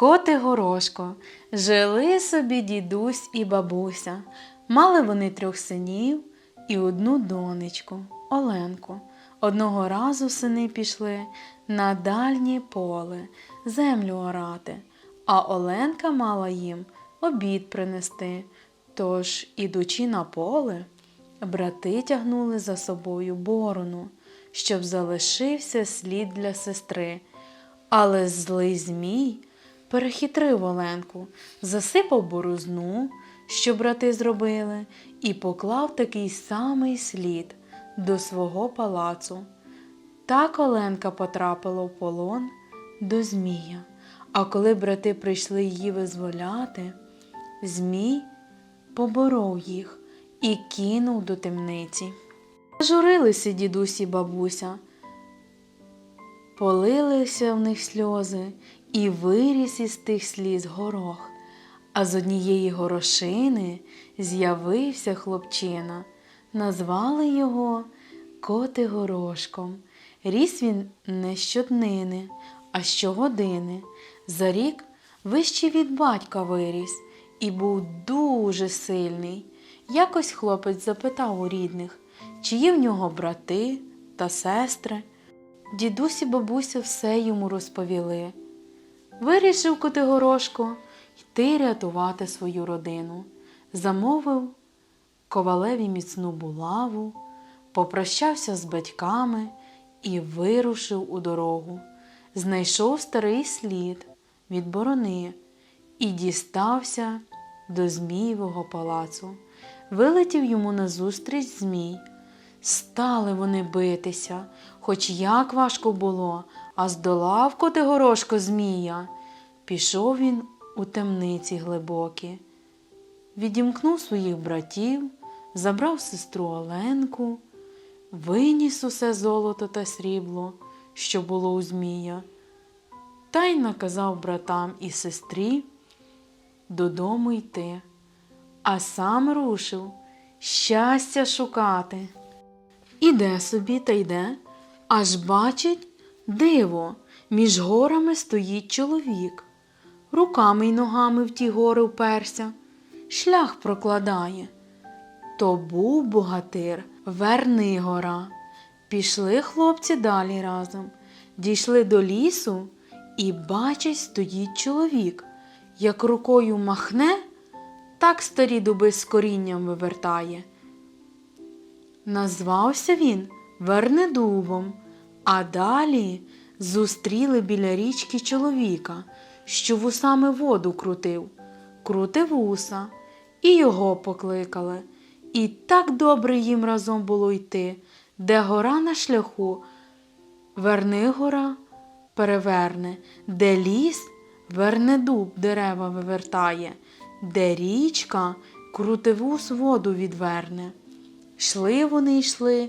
Коти горошко, жили собі дідусь і бабуся. Мали вони трьох синів і одну донечку Оленку. Одного разу сини пішли на дальнє поле землю орати, а Оленка мала їм обід принести. Тож, ідучи на поле, брати тягнули за собою борону, щоб залишився слід для сестри. Але злий змій перехитрив Оленку, засипав борозну, що брати зробили, і поклав такий самий слід до свого палацу. Так Оленка потрапила в полон до Змія. А коли брати прийшли її визволяти, Змій поборов їх і кинув до темниці. Журилися дідусь і бабуся, полилися в них сльози, і виріс із тих сліз горох. А з однієї горошини з'явився хлопчина. Назвали його Коти Горошком. Ріс він не щоднини, а щогодини. За рік вище від батька виріс і був дуже сильний. Якось хлопець запитав у рідних, чи є в нього брати та сестри. Дідусь і бабуся все йому розповіли. Вирішив Котигорошко йти рятувати свою родину. Замовив ковалеві міцну булаву, попрощався з батьками і вирушив у дорогу. Знайшов старий слід від борони і дістався до Змієвого палацу. Вилетів йому назустріч Змій. Стали вони битися, хоч як важко було, а здолав Котигорошко Змія. Пішов він у темниці глибокі, відімкнув своїх братів, забрав сестру Оленку, виніс усе золото та срібло, що було у Змія, та й наказав братам і сестрі додому йти, а сам рушив щастя шукати. Іде собі та йде, аж бачить диво, між горами стоїть чоловік, руками й ногами в ті гори вперся, шлях прокладає. То був богатир Вернигора. Пішли хлопці далі разом, дійшли до лісу і бачать, стоїть чоловік, як рукою махне, так старі дуби з корінням вивертає. Назвався він Вернедубом, а далі зустріли біля річки чоловіка, що вусами воду крутив, крутив вуса, і його покликали. І так добре їм разом було йти, де гора на шляху, Вернигора переверне, де ліс Вернедуб дерева вивертає, де річка крутивус воду відверне. Йшли вони йшли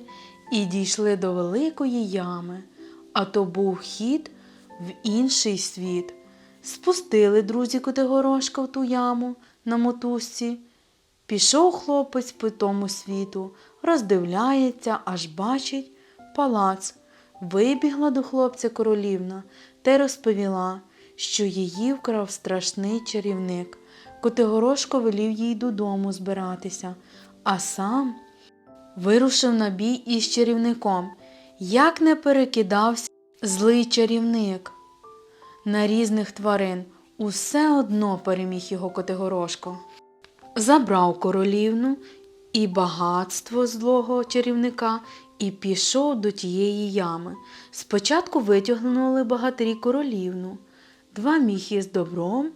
і дійшли до великої ями, а то був хід в інший світ. Спустили друзі Котигорошка в ту яму на мотузці. Пішов хлопець по тому світу, роздивляється, аж бачить палац. Вибігла до хлопця королівна та й розповіла, що її вкрав страшний чарівник. Котигорошко велів їй додому збиратися, а сам вирушив на бій із чарівником. Як не перекидався злий чарівник на різних тварин, усе одно переміг його Котигорошко. Забрав королівну і багатство злого чарівника і пішов до тієї ями. Спочатку витягнули багатирі королівну, два міхи з добром,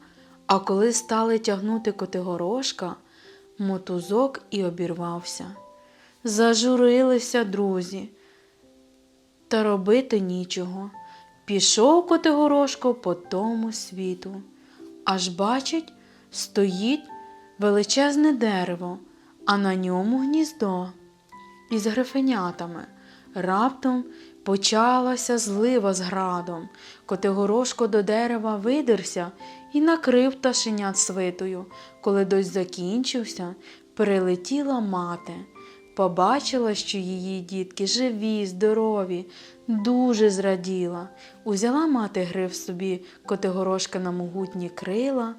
а коли стали тягнути Котигорошка, мотузок і обірвався. Зажурилися друзі. Та робити нічого. Пішов Котигорошко по тому світу. Аж бачить, стоїть величезне дерево, а на ньому гніздо із грифенятами. Раптом почалася злива з градом. Котигорошко до дерева видерся і накрив пташенят свитою. Коли дощ закінчився, прилетіла мати. Побачила, що її дітки живі, здорові, дуже зраділа. Узяла мати гриф собі котигорошка на могутні крила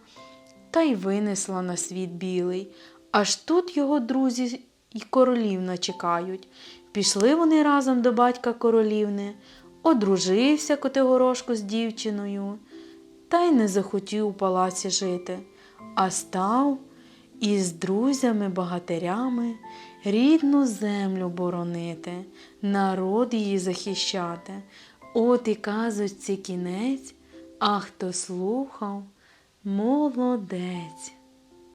та й винесла на світ білий. Аж тут його друзі і королівна чекають. Пішли вони разом до батька королівни, одружився Котигорошко з дівчиною, та й не захотів у палаці жити, а став із друзями-багатирями рідну землю боронити, народ її захищати. От і казочці кінець, а хто слухав, молодець.